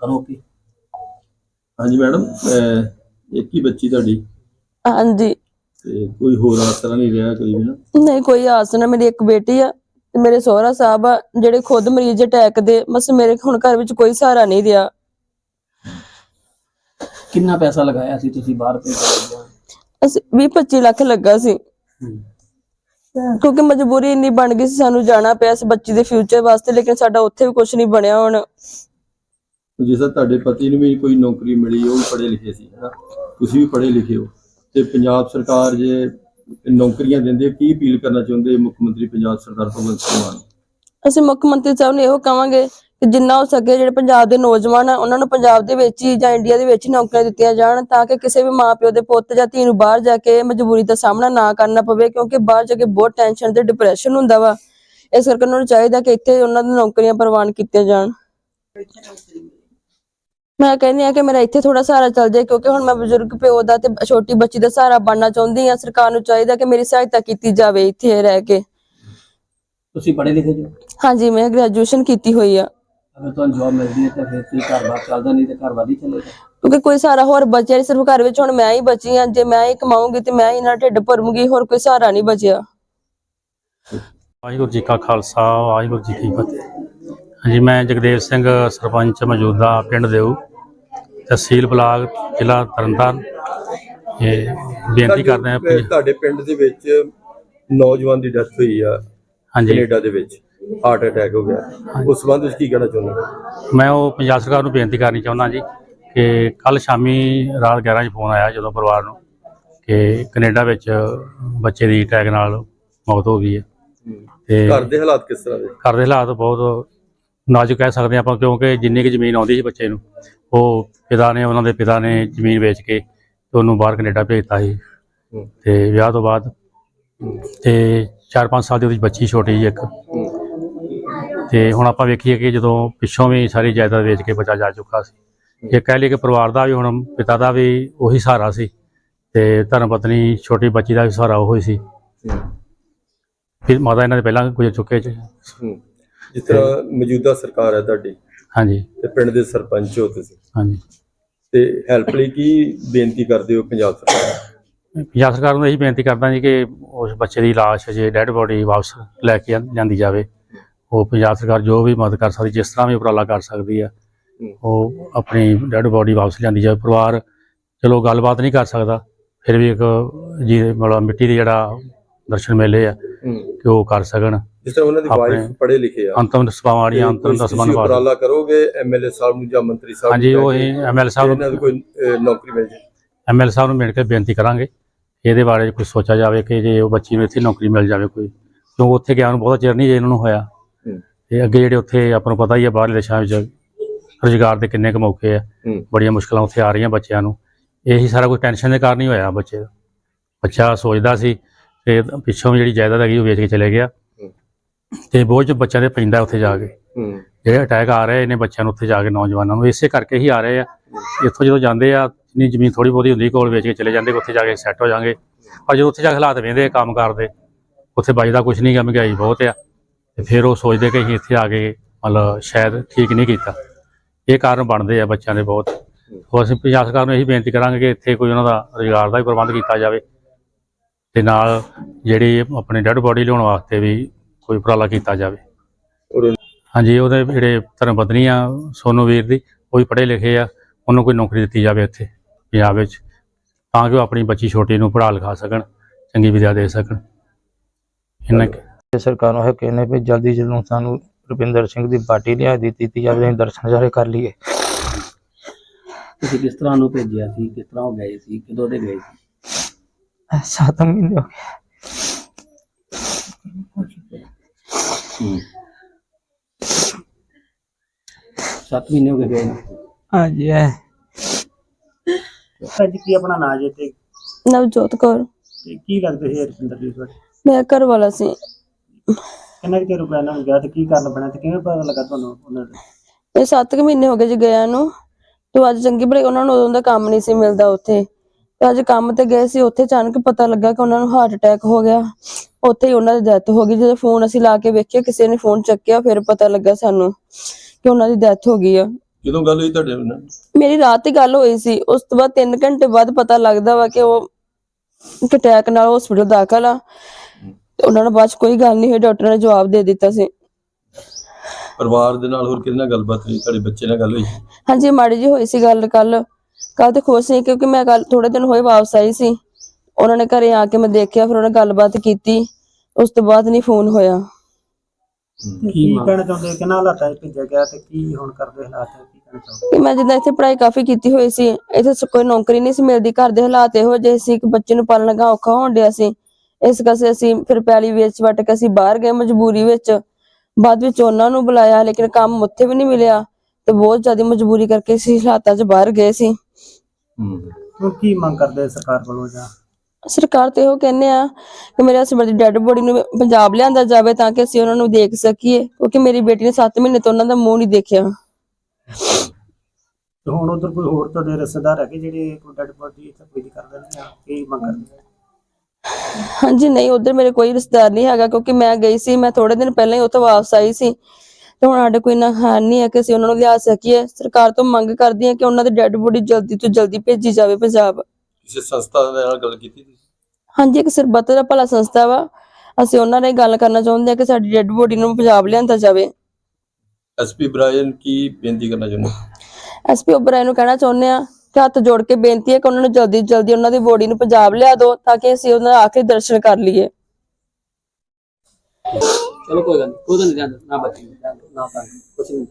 ਕਰੋ ਕੀ ਹਾਂਜੀ ਮੈਡਮ ਅਹ ਇੱਕ ਹੀ ਬੱਚੀ ਤੁਹਾਡੀ। ਹਾਂਜੀ। ਤੇ ਕੋਈ ਹੋਰ ਆਸਰਾ ਨਹੀਂ ਰਿਹਾ ਕੋਈ ਵੀ ਨਾ? ਨਹੀਂ ਕੋਈ ਆਸ ਨਾ ਮੇਰੀ ਇੱਕ ਬੇਟੀ ਆ ਤੇ ਮੇਰੇ ਸਹੁਰਾ ਸਾਹਿਬ ਆ ਜਿਹੜੇ ਖੁਦ ਮਰੀਜ਼ ਅਟੈਕ ਦੇ ਬਸ ਮੇਰੇ ਹੁਣ ਘਰ ਵਿੱਚ ਕੋਈ ਸਹਾਰਾ ਨਹੀਂ ਰਿਹਾ। ਕਿੰਨਾ ਪੈਸਾ ਲਗਾਇਆ ਸੀ ਤੁਸੀਂ ਬਾਹਰ ਭੇਜਿਆ ਅਸੀਂ 20 25 ਲੱਖ ਲੱਗਾ ਸੀ। ਕਿਉਂਕਿ ਮਜਬੂਰੀ ਇੰਨੀ ਬਣ ਗਈ ਸੀ ਸਾਨੂੰ ਜਾਣਾ ਪਿਆ ਇਸ ਬੱਚੀ ਦੇ ਫਿਊਚਰ ਵਾਸਤੇ ਲੇਕਿਨ ਸਾਡਾ ਉੱਥੇ ਵੀ ਕੁਝ ਨਹੀਂ ਬਣਿਆ ਹੁਣ। ਜਿਸ ਤਰ੍ਹਾਂ ਤੁਹਾਡੇ ਪਤੀ ਨੂੰ ਵੀ ਕੋਈ ਨੌਕਰੀ ਮਿਲੀ ਉਹ ਵੀ ਪੜ੍ਹੇ ਲਿਖੇ ਸੀ ਹੈ ਨਾ ਤੁਸੀਂ ਵੀ ਪੜ੍ਹੇ ਲਿਖੇ ਹੋ। ਤੇ ਪੰਜਾਬ ਸਰਕਾਰ ਜੇ ਨੌਕਰੀਆਂ ਦਿੰਦੀ ਕੀ ਅਪੀਲ ਕਰਨਾ ਚਾਹੁੰਦੇ ਮੁੱਖ ਮੰਤਰੀ ਪੰਜਾਬ ਸਰਦਾਰ ਭਗਵੰਤ ਸਿੰਘ ਮਾਨ ਅਸੀਂ ਮੁੱਖ ਮੰਤਰੀ ਸਾਹਿਬ ਨੂੰ ਇਹੋ ਕਵਾਂਗੇ ਕਿ ਜਿੰਨਾ ਹੋ ਸਕੇ ਜਿਹੜੇ ਪੰਜਾਬ ਦੇ ਨੌਜਵਾਨ ਆ ਉਹਨਾਂ ਨੂੰ ਪੰਜਾਬ ਦੇ ਵਿੱਚ ਹੀ ਜਾਂ ਇੰਡੀਆ ਦੇ ਵਿੱਚ ਹੀ ਨੌਕਰੀਆਂ ਦਿੱਤੀਆਂ ਜਾਣ ਤਾਂ ਕਿ ਕਿਸੇ ਵੀ ਮਾਪਿਓ ਦੇ ਪੁੱਤ ਜਾਂ ਧੀ ਨੂੰ ਬਾਹਰ ਜਾ ਕੇ ਮਜਬੂਰੀ ਦਾ ਸਾਹਮਣਾ ਨਾ ਕਰਨਾ ਪਵੇ ਕਿਉਂਕਿ ਬਾਹਰ ਜਾ ਕੇ ਬਹੁਤ ਟੈਨਸ਼ਨ ਤੇ ਡਿਪਰੈਸ਼ਨ ਹੁੰਦਾ ਵਾ। ਇਸ ਕਰਕੇ ਉਹਨਾਂ ਨੂੰ ਚਾਹੀਦਾ ਕਿ ਇੱਥੇ ਉਹਨਾਂ ਨੂੰ ਨੌਕਰੀਆਂ ਪ੍ਰਵਾਨ ਕੀਤੀਆਂ ਜਾਣ। ਮੈਂ ਕਹਿੰਦੀ ਆ ਕਿ ਮੇਰਾ ਇੱਥੇ ਥੋੜਾ ਸਹਾਰਾ ਚੱਲ ਜਾਏ ਕਿਉਂਕਿ ਹੁਣ ਮੈਂ ਬਜ਼ੁਰਗ ਪਿਓ ਦਾ ਤੇ ਛੋਟੀ ਬੱਚੀ ਦਾ ਸਹਾਰਾ ਬਣਨਾ ਚਾਹੁੰਦੀ ਆ ਸਰਕਾਰ ਨੂੰ ਚਾਹੀਦਾ ਕਿ ਮੇਰੀ ਸਹਾਇਤਾ ਕੀਤੀ ਜਾਵੇ ਇੱਥੇ ਰਹਿ ਕੇ। ਤੁਸੀਂ ਪੜ੍ਹੇ ਲਿਖੇ ਜੋ? ਹਾਂਜੀ ਮੈਂ ਗ੍ਰੈਜੂਏਸ਼ਨ ਕੀਤੀ ਹੋਈ ਆ। ਅਗਰ ਤੁਹਾਨੂੰ ਜੌਬ ਮਿਲਦੀ ਹੈ ਤਾਂ ਫਿਰ ਤੁਸੀਂ ਘਰ-ਬਾਰ ਚੱਲਦਾ ਨਹੀਂ ਤੇ ਘਰ-ਬਾਰ ਹੀ ਚੱਲੇਗਾ ਕਿਉਂਕਿ ਕੋਈ ਸਹਾਰਾ ਹੋਰ ਬਚਿਆ ਨਹੀਂ ਸਿਰਫ ਘਰ ਵਿੱਚ ਹੁਣ ਮੈਂ ਹੀ ਬਚੀ ਆ ਜੇ ਮੈਂ ਹੀ ਕਮਾਉਂਗੀ ਤੇ ਮੈਂ ਹੀ ਨਾਲ ਢਿੱਡ ਭਰੂੰਗੀ ਹੋਰ ਕੋਈ ਸਹਾਰਾ ਨਹੀਂ ਬਚਿਆ। ਵਾਹਿਗੁਰੂ ਜੀ ਕਾ ਖਾਲਸਾ ਵਾਹਿਗੁਰੂ ਜੀ ਕੀ ਫਤਿਹ। ਹਾਂਜੀ ਮੈਂ ਜਗਦੇਵ ਸਿੰਘ ਸਰਪੰਚ ਮੌਜੂਦਾ ਪਿੰਡ ਦੇਉ ਤਹਿਸੀਲ ਬਲਾਕ ਜ਼ਿਲ੍ਹਾ ਤਰਨਤਾਰਨ। ਇਹ ਬੇਨਤੀ ਕਰਦੇ ਤੁਹਾਡੇ- ਤੁਹਾਡੇ ਪਿੰਡ ਦੇ ਵਿੱਚ ਨੌਜਵਾਨ ਦੀ ਡੈਥ ਹੋਈ ਆ ਹਾਂਜੀ। ਕੈਨੇਡਾ ਦੇ ਵਿੱਚ। ਹਾਰਟ ਅਟੈਕ ਹੋ ਗਿਆ। ਉਸ ਸੰਬੰਧ ਵਿੱਚ ਕੀ ਕਹਿਣਾ ਚਾਹੁੰਦੇ ਮੈਂ ਉਹ ਪੰਜਾਬ ਸਰਕਾਰ ਨੂੰ ਬੇਨਤੀ ਕਰਨੀ ਚਾਹੁੰਦਾ ਜੀ ਕਿ ਕੱਲ ਸ਼ਾਮੀ ਰਾਤ 11 ਵਜੇ ਫੋਨ ਆਇਆ ਜਦੋਂ ਪਰਿਵਾਰ ਨੂੰ ਕਿ ਕੈਨੇਡਾ ਵਿੱਚ ਬੱਚੇ ਦੀ ਅਟੈਕ ਨਾਲ ਮੌਤ ਹੋ ਗਈ ਹੈ। ਤੇ ਘਰ ਦੇ ਹਾਲਾਤ ਕਿਸ ਤਰ੍ਹਾਂ ਦੇ? ਘਰ ਦੇ ਹਾਲਾਤ ਬਹੁਤ ਨਾਜ਼ੁਕ ਕਹਿ ਸਕਦੇ ਆਪਾਂ ਕਿਉਂਕਿ ਜਿੰਨੀ ਕੁ ਜ਼ਮੀਨ ਆਉਂਦੀ ਸੀ ਬੱਚੇ ਨੂੰ ਉਹ ਪਿਤਾ ਨੇ ਉਹਨਾਂ ਦੇ ਪਿਤਾ ਨੇ ਜ਼ਮੀਨ ਵੇਚ ਕੇ ਤੇ ਉਹਨੂੰ ਬਾਹਰ ਕੈਨੇਡਾ ਭੇਜਤਾ ਸੀ। ਤੇ ਵਿਆਹ ਤੋਂ ਬਾਅਦ ਤੇ 4-5 ਸਾਲ ਦੀ ਉਹਦੀ ਬੱਚੀ ਛੋਟੀ ਜਿਹੀ ਇੱਕ ਤੇ ਹੁਣ ਆਪਾਂ ਵੇਖੀਏ ਕਿ ਜਦੋਂ ਪਿੱਛੋਂ ਵੀ ਸਾਰੀ ਜਾਇਦਾਦ ਵੇਚ ਕੇ ਬੱਚਾ ਜਾ ਚੁੱਕਾ ਸੀ ਇਹ ਕਹਿ ਲਈ ਕਿ ਪਰਿਵਾਰ ਦਾ ਵੀ ਹੁਣ ਪਿਤਾ ਦਾ ਵੀ ਉਹੀ ਸਹਾਰਾ ਸੀ ਤੇ ਧਰਮ ਪਤਨੀ ਛੋਟੀ ਬੱਚੀ ਦਾ ਵੀ ਸਹਾਰਾ ਉਹ ਸੀ। ਫਿਰ ਮਾਤਾ ਇਹਨਾਂ ਦੇ ਪਹਿਲਾਂ ਗੁਜ਼ਰ ਚੁੱਕੇ ਚ। ਜਿਸ ਤਰ੍ਹਾਂ ਮੌਜੂਦਾ ਸਰਕਾਰ ਹੈ ਤੁਹਾਡੀ ਹਾਂਜੀ। ਤੇ ਪਿੰਡ ਦੇ ਸਰਪੰਚ ਹੋ ਤੁਸੀਂ। ਹਾਂਜੀ। ਤੇ ਹੈਲਪ ਲਈ ਕੀ ਬੇਨਤੀ ਕਰਦੇ ਹੋ ਪੰਜਾਬ ਸਰਕਾਰ ਨੂੰ? ਪੰਜਾਬ ਸਰਕਾਰ ਨੂੰ ਇਹੀ ਬੇਨਤੀ ਕਰਦਾ ਜੀ ਕਿ ਉਸ ਬੱਚੇ ਦੀ ਲਾਸ਼ ਜੇ ਡੈੱਡ ਬੋਡੀ ਵਾਪਸ ਲੈ ਕੇ ਜਾਂਦੀ ਜਾਵੇ। ਉਹ ਪੰਜਾਬ ਸਰਕਾਰ ਜੋ ਵੀ ਮਦਦ ਕਰ ਸਕਦੀ ਜਿਸ ਤਰ੍ਹਾਂ ਵੀ ਉਪਰਾਲਾ ਕਰ ਸਕਦੀ ਆ। ਉਹ ਆਪਣੀ ਡੈੱਡ ਬੋਡੀ ਵਾਪਸ ਲਿਆਂਦੀ ਜਾਵੇ ਪਰਿਵਾਰ ਚਲੋ ਗੱਲਬਾਤ ਨਹੀਂ ਕਰ ਸਕਦਾ ਫਿਰ ਵੀ ਇੱਕ ਜੀ ਮਤਲਬ ਮਿੱਟੀ ਦੇ ਜਿਹੜਾ ਦਰਸ਼ਨ ਮੇਲੇ ਆ। ਕਿ ਉਹ ਕਰ ਸਕਣ ਜਿਸ ਤਰ੍ਹਾਂ ਉਹਨਾਂ ਦੀ ਵਾਈਫ ਪੜ੍ਹੇ ਲਿਖੇ ਆ ਅੰਤਮ ਸਭਾਵਾਂ ਵਾਲੀਆਂ ਅੰਤਮ ਦਸਵਾਂ ਬਾਅਦ ਉਪਰਾਲਾ ਕਰੋਗੇ ਐਮਐਲਏ ਸਾਹਿਬ ਨੂੰ ਜਾਂ ਮੰਤਰੀ ਸਾਹਿਬ ਹਾਂਜੀ ਉਹ ਕਹਿ ਕੇ ਇਹ ਐਮਐਲ ਕਿ ਸਾਹਿਬ ਨੂੰ ਕੋਈ ਨੌਕਰੀ ਮਿਲ ਜਾਏ ਐਮਐਲ ਸਾਹਿਬ ਨੂੰ ਮਿਲ ਕੇ ਬੇਨਤੀ ਕਰਾਂਗੇ ਇਹਦੇ ਬਾਰੇ ਕੁਝ ਸੋਚਿਆ ਜਾਵੇ ਕਿ ਜੇ ਉਹ ਬੱਚੀ ਨੂੰ ਇੱਥੇ ਨੌਕਰੀ ਮਿਲ ਜਾਵੇ ਕੋਈ ਕਿਉਂਕਿ ਉੱਥੇ ਗਿਆ ਨੂੰ ਬਹੁਤਾ ਚਿਰ ਨਹੀਂ ਜੇ ਇਹਨਾਂ ਨੂੰ ਹੋਇਆ। ਤੇ ਅੱਗੇ ਜਿਹੜੇ ਉੱਥੇ ਆਪਾਂ ਨੂੰ ਪਤਾ ਹੀ ਹੈ ਬਾਹਰਲੇ ਦੇਸ਼ਾਂ ਵਿੱਚ ਰੁਜ਼ਗਾਰ ਦੇ ਕਿੰਨੇ ਕੁ ਮੌਕੇ ਆ। ਬੜੀਆਂ ਮੁਸ਼ਕਲਾਂ ਉੱਥੇ ਆ ਰਹੀਆਂ ਬੱਚਿਆਂ ਨੂੰ। ਇਹੀ ਸਾਰਾ ਕੁਝ ਟੈਨਸ਼ਨ ਦੇ ਕਾਰਨ ਹੀ ਹੋਇਆ ਬੱਚੇ ਦਾ। ਬੱਚਾ ਸੋਚਦਾ ਸੀ ਤੇ ਪਿੱਛੋਂ ਜਿਹੜੀ ਜਾਇਦਾਦ ਹੈਗੀ ਉਹ ਵੇਚ ਕੇ ਚਲੇ ਗਿਆ। ਤੇ ਬੋਝ ਬੱਚਿਆਂ ਦੇ ਪੈਂਦਾ ਉੱਥੇ ਜਾ ਕੇ। ਜਿਹੜੇ ਅਟੈਕ ਆ ਰਹੇ ਨੇ ਬੱਚਿਆਂ ਨੂੰ ਉੱਥੇ ਜਾ ਕੇ ਨੌਜਵਾਨਾਂ ਨੂੰ ਇਸੇ ਕਰਕੇ ਹੀ ਆ ਰਹੇ ਆ। ਇੱਥੋਂ ਜਦੋਂ ਜਾਂਦੇ ਆ ਜਿੰਨੀ ਜ਼ਮੀਨ ਥੋੜੀ ਬਹੁਤੀ ਹੁੰਦੀ ਕੋਲ ਵੇਚ ਕੇ ਚਲੇ ਜਾਂਦੇ ਉੱਥੇ ਜਾ ਕੇ ਸੈੱਟ ਹੋ ਜਾਣਗੇ ਪਰ ਜਦੋਂ ਉੱਥੇ ਜਾ ਕੇ ਹਾਲਾਤ ਵੇਂਦੇ ਕੰਮ ਕਰਦੇ ਉੱਥੇ ਬਚਦਾ ਕੁਝ ਨਹੀਂ ਗਾ ਮਹਿੰਗਾਈ ਬਹੁਤ ਆ। ਤੇ ਫਿਰ ਉਹ ਸੋਚਦੇ ਕਿ ਅਸੀਂ ਇੱਥੇ ਆ ਕੇ ਮਤਲਬ ਸ਼ਾਇਦ ਠੀਕ ਨਹੀਂ ਕੀਤਾ। ਇਹ ਕਾਰਨ ਬਣਦੇ ਆ ਬੱਚਿਆਂ ਦੇ ਬਹੁਤ। ਉਹ ਅਸੀਂ ਪੰਜਾਬ ਸਰਕਾਰ ਨੂੰ ਇਹੀ ਬੇਨਤੀ ਕਰਾਂਗੇ ਕਿ ਇੱਥੇ ਕੋਈ ਉਹਨਾਂ ਦਾ ਰੁਜ਼ਗਾਰ ਦਾ ਵੀ ਪ੍ਰਬੰਧ ਕੀਤਾ ਜਾਵੇ ਤੇ ਨਾਲ ਜਿਹੜੀ ਆਪਣੀ ਡੈੱਡ ਬੋਡੀ ਲਿਆਉਣ ਵਾਸਤੇ ਵੀ ਕੋਈ ਉਪਰਾਲਾ ਕੀਤਾ ਜਾਵੇ। ਹਾਂਜੀ, ਉਹਦੇ ਜਿਹੜੇ ਧਰਮ ਪਤਨੀ ਆ, ਸੋਨੂ ਵੀਰ ਦੀ, ਉਹ ਵੀ ਪੜ੍ਹੇ ਲਿਖੇ ਆ, ਉਹਨੂੰ ਕੋਈ ਨੌਕਰੀ ਦਿੱਤੀ ਜਾਵੇ ਇੱਥੇ, ਪੰਜਾਬ ਵਿੱਚ, ਤਾਂ ਕਿ ਉਹ ਆਪਣੀ ਬੱਚੀ ਛੋਟੀ ਨੂੰ ਪੜ੍ਹਾ ਲਿਖਾ ਸਕਣ, ਚੰਗੀ ਵਿਦਿਆ ਦੇ ਸਕਣ। ਇਹਨਾਂ ਤੇ ਸਰਕਾਰ ਨੂੰ ਇਹ ਕਹਿੰਦੇ ਵੀ ਜਲਦੀ ਜਲਦੀ ਸਾਨੂੰ ਰੁਪਿੰਦਰ ਸਿੰਘ ਦੀ ਪਾਰਟੀ ਲਿਆ ਦਿੱਤੀ ਦਿੱਤੀ ਜਾਵੇ ਅਸੀਂ ਦਰਸ਼ਨ ਜਾਰੇ ਕਰ ਲਈਏ। ਤੁਸੀਂ ਕਿਸ ਤਰ੍ਹਾਂ ਨੂੰ ਭੇਜਿਆ ਸੀ ਕਿਸ ਤਰ੍ਹਾਂ ਉਹ ਗਏ ਸੀ ਕਿਦੋਂ ਦੇ ਗਏ ਸੀ? ਸੱਤ ਮਹੀਨੇ ਹੋ ਗਏ। ਸੱਤ ਮਹੀਨੇ ਹੋ ਗਏ ਗਏ ਨੂੰ? ਹਾਂਜੀ ਇਹ ਅੱਜ ਕੀ ਆਪਣਾ ਨਾਂ ਜੇ ਤੇ ਨਵਜੋਤ ਕੌਰ। ਤੇ ਕੀ ਲੱਗਦੇ ਸੀ ਰਪਿੰਦਰ ਜੀ ਤੁਹਾਡੇ? ਮੇਰਾ ਘਰ ਵਾਲਾ ਸੀ। ਕਿੰਨਾ ਕੁ ਚਿਰ ਇਹਨਾਂ ਨੂੰ ਗਿਆ ਤੇ ਕੀ ਕਰਨ ਬਣਿਆ ਤੇ ਕਿਵੇਂ ਪਤਾ ਲੱਗਾ ਤੁਹਾਨੂੰ ਉਹਨਾਂ ਦਾ? ਇਹ 7 ਕੁ ਮਹੀਨੇ ਹੋ ਗਏ ਜੀ ਗਿਆ ਨੂੰ। ਤੇ ਅੱਜ ਚੰਗੀ ਭਲੇ ਉਹਨਾਂ ਨੂੰ ਉਦੋਂ ਦਾ ਕੰਮ ਨਹੀਂ ਸੀ ਮਿਲਦਾ ਉੱਥੇ। ਤੇ ਅੱਜ ਕੰਮ ਤੇ ਗਏ ਸੀ ਉੱਥੇ ਅਚਾਨਕ ਪਤਾ ਲੱਗਾ ਕਿ ਉਹਨਾਂ ਨੂੰ ਹਾਰਟ ਅਟੈਕ ਹੋ ਗਿਆ। ਉੱਥੇ ਹੀ ਉਹਨਾਂ ਦੀ ਡੈਥ ਹੋ ਗਈ। ਜਦੋਂ ਫੋਨ ਅਸੀਂ ਲਾ ਕੇ ਵੇਖਿਆ ਕਿਸੇ ਨੇ ਫੋਨ ਚੱਕਿਆ ਫਿਰ ਪਤਾ ਲੱਗਾ ਸਾਨੂੰ ਕਿ ਉਹਨਾਂ ਦੀ ਡੈਥ ਹੋ ਗਈ ਆ। ਕਿਦੋਂ ਗੱਲ ਹੋਈ ਤੁਹਾਡੇ ਨਾਲ? ਮੇਰੀ ਰਾਤ ਹੀ ਗੱਲ ਹੋਈ ਸੀ। ਉਸ ਤੋਂ ਬਾਅਦ 3 ਘੰਟੇ ਬਾਅਦ ਪਤਾ ਲੱਗਦਾ ਵਾ ਕਿ ਉਹ ਅਟੈਕ ਨਾਲ ਹਸਪੀਟਲ ਦਾਖਲ ਆ। ਤੇ ਉਹਨਾਂ ਨਾਲ ਬਾਅਦ 'ਚ ਕੋਈ ਗੱਲ ਨਹੀਂ ਹੋਈ ਡਾਕਟਰ ਨੇ ਜਵਾਬ ਦੇ ਦਿੱਤਾ ਸੀ। ਪਰਿਵਾਰ ਦੇ ਨਾਲ ਹੋਰ ਕਿਹਦੇ ਨਾਲ ਗੱਲਬਾਤ ਹੋਈ? ਤੁਹਾਡੇ ਬੱਚੇ ਨਾਲ ਗੱਲ ਹੋਈ? ਹਾਂਜੀ ਮਾੜੀ ਜੀ ਹੋਈ ਸੀ ਗੱਲ ਕੱਲ ਕੱਲ ਤੇ ਖੁਸ਼ ਸੀ ਕਿਉਂਕਿ ਮੈਂ ਕੱਲ ਥੋੜੇ ਦਿਨ ਹੋਏ ਵਾਪਸ ਆਈ ਸੀ। ਉਹਨਾਂ ਨੇ ਘਰੇ ਆ ਕੇ ਮੈਂ ਦੇਖਿਆ ਫਿਰ ਉਹਨਾਂ ਗੱਲਬਾਤ ਕੀਤੀ। ਉਸ ਤੋਂ ਬਾਅਦ ਨਹੀਂ ਫੋਨ ਹੋਇਆ। ਕੀ ਕਹਿਣਾ ਚਾਹੁੰਦੇ ਹੋ? ਕਿਹਨਾਂ ਹਾਲਾਤਾਂ 'ਚ ਭੇਜਿਆ ਗਿਆ ਤੇ ਕੀ ਹੁਣ ਕਰਦੇ ਹਾਲਾਤ? ਹੈ ਕੀ ਕਹਿਣਾ ਚਾਹੁੰਦੇ ਕਿ ਮੈਂ ਜਿੱਦਾਂ ਇੱਥੇ ਪੜ੍ਹਾਈ ਕਾਫੀ ਕੀਤੀ ਹੋਈ ਸੀ। ਇੱਥੇ ਸ- ਕੋਈ ਨੌਕਰੀ ਨਹੀਂ ਸੀ ਮਿਲਦੀ। ਘਰ ਦੇ ਹਾਲਾਤ ਇਹੋ ਜਿਹੇ ਸੀ ਕਿ ਬੱਚੇ ਨੂੰ ਪਾਲਣ ਦਾ ਔਖਾ ਹੋਣ ਡਿਆ ਸੀ। ਇਸ ਕਰਕੇ ਅਸੀਂ ਫਿਰ ਪੈਲੀ ਵੇਚ ਵਟ ਕੇ ਅਸੀਂ ਬਾਹਰ ਗਏ ਮਜਬੂਰੀ ਵਿੱਚ। ਬਾਅਦ ਵਿੱਚ ਉਹਨਾਂ ਨੂੰ ਬੁਲਾਇਆ ਲੇਕਿਨ ਕੰਮ ਉੱਥੇ ਵੀ ਨਹੀਂ ਮਿਲਿਆ। ਤੇ ਬਹੁਤ ਜ਼ਿਆਦਾ ਮਜਬੂਰੀ ਕਰਕੇ ਅਸੀਂ ਹਾਲਾਤਾਂ 'ਚ ਬਾਹਰ ਗਏ ਸੀ। ਹੂੰ। ਹੁਣ ਕੀ ਮੰਗ ਕਰਦੇ ਸਰਕਾਰ ਵੱਲੋਂ ਜਾਂ? ਸਰਕਾਰ ਤੇ ਉਹ ਕਹਿੰਦੇ ਆ ਕਿ ਮੇਰੇ ਹਸਬੰਦ ਦੀ ਡੈੱਡ ਬੋਡੀ ਨੂੰ ਪੰਜਾਬ ਲਿਆਂਦਾ ਜਾਵੇ ਤਾਂ ਕਿ ਅਸੀਂ ਉਹਨਾਂ ਨੂੰ ਦੇਖ ਸਕੀਏ। ਕਿਉਂਕਿ ਮੇਰੀ ਬੇਟੀ ਨੇ 7 ਮਹੀਨੇ ਤੋਂ ਉਹਨਾਂ ਦਾ ਮੂੰਹ ਨਹੀਂ ਦੇਖਿਆ। ਤੇ ਹੁਣ ਉਧਰ ਕੋਈ ਹੋਰ ਤੁਹਾਡੇ ਰਿਸ਼ਤੇਦਾਰ ਹੈਗੇ ਜਿਹੜੇ ਕੋਈ ਡੈਡ ਬੋਡੀ ਇੱਥੇ ਕੋਈ ਕਰਦੇ ਨੇ ਜਾਂ ਕੀ ਮੰਗ ਕਰਦੇ ਨੇ ਹਾਂਜੀ ਨਹੀਂ ਉਧਰ ਮੇਰੇ ਕੋਈ ਰਿਸ਼ਤੇਦਾਰ ਨਹੀਂ ਹੈਗਾ ਕਿਉਂਕਿ ਮੈਂ ਗਈ ਸੀ ਮੈਂ ਥੋੜੇ ਦਿਨ ਪਹਿਲਾਂ ਹੀ ਉੱਥੋਂ ਵਾਪਸ ਆਈ ਸੀ। ਤੇ ਹੁਣ ਸਾਡੇ ਕੋਈ ਨਾ ਹੈ ਨਹੀਂ ਹੈ ਕਿ ਅਸੀਂ ਉਹਨਾਂ ਨੂੰ ਲਿਆ ਸਕੀਏ। ਸਰਕਾਰ ਤੋਂ ਮੰਗ ਕਰਦੀ ਹਾਂ ਕਿ ਉਹਨਾਂ ਦੀ ਡੈੱਡ ਬੋਡੀ ਜਲਦੀ ਤੋਂ ਜਲਦੀ ਭੇਜੀ ਜਾਵੇ ਪੰਜਾਬ। ਕਿਸੇ ਸੰਸਥਾ ਦੇ ਨਾਲ ਗੱਲ ਕੀਤੀ ਤੁਸੀਂ? ਹਾਂਜੀ ਇੱਕ ਸਰਬੱਤ ਦਾ ਭਲਾ ਸੰਸਥਾ ਵਾ। ਅਸੀਂ ਉਹਨਾਂ ਨਾਲ ਗੱਲ ਕਰਨਾ ਚਾਹੁੰਦੇ ਹਾਂ ਕਿ ਸਾਡੀ ਡੈੱਡ ਬੋਡੀ ਨੂੰ ਪੰਜਾਬ ਲਿਆਂਦਾ ਜਾਵੇ। ਐਸਪੀ ਬ੍ਰਾਇਨ ਕੀ ਬੇਨਤੀ ਕਰਨਾ ਚਾਹੁੰਦੇ ਐਸਪੀ ਓਬਰਾਏ ਨੂੰ ਕਹਿਣਾ ਚਾਹੁੰਦੇ ਆ ਕਿ ਹੱਥ ਜੋੜ ਕੇ ਬੇਨਤੀ ਹੈ ਕਿ ਉਹਨਾਂ ਨੂੰ ਜਲਦੀ ਜਲਦੀ ਉਹਨਾਂ ਦੀ ਬੋਡੀ ਨੂੰ ਪੰਜਾਬ ਲਿਆ ਦਿਓ ਤਾਂ ਕਿ ਅਸੀਂ ਉਹਨਾਂ ਦਾ ਆਖਰੀ ਦਰਸ਼ਨ ਕਰ ਲਈਏ। ਚਲੋ ਕੋਈ ਗੱਲ ਨਹੀਂ ਕੋਈ ਨਹੀਂ ਜਾਂਦਾ ਨਾ ਬੱਚੇ ਨਾ ਤਾਂ ਕੁਛ ਨਹੀਂ